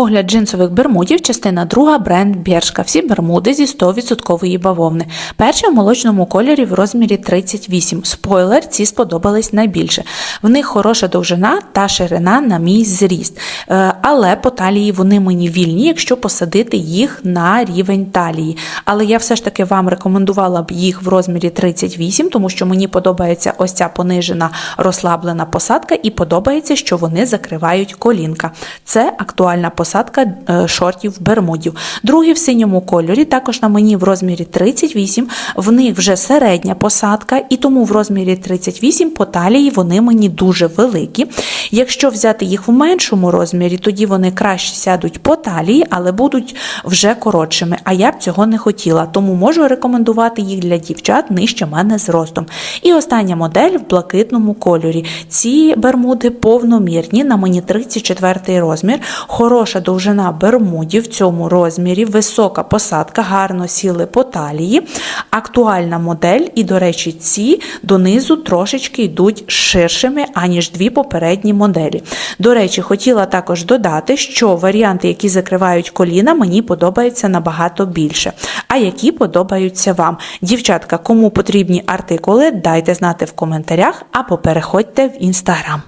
Огляд джинсових бермудів, частина 2, бренд Бершка. Всі бермуди зі 100% бавовни. Перші в молочному кольорі в розмірі 38. Спойлер, ці сподобались найбільше. В них хороша довжина та ширина на мій зріст. Е, Але по талії вони мені вільні, якщо посадити їх на рівень талії. Але я все ж таки вам рекомендувала б їх в розмірі 38, тому що мені подобається ось ця понижена розслаблена посадка, і подобається, що вони закривають колінка. Це актуальна посадка е, шортів бермудів. Другі в синьому кольорі, також на мені в розмірі 38. В них вже середня посадка, і тому в розмірі 38 по талії вони мені дуже великі. Якщо взяти їх в меншому розмірі, тоді вони краще сядуть по талії, але будуть вже коротшими. А я б цього не хотіла, тому можу рекомендувати їх для дівчат нижче мене зростом. І остання модель в блакитному кольорі. Ці бермуди повномірні, на мені 34 розмір, хороша довжина бермудів в цьому розмірі, висока посадка, гарно сіли по талії. Актуальна модель, і, до речі, ці донизу трошечки йдуть ширшими, аніж дві попередні моделі. До речі, хотіла також додати, що варіанти, які закривають коліна, мені подобаються набагато більше. А які подобаються вам. Дівчатка, кому потрібні артикули, дайте знати в коментарях або переходьте в інстаграм.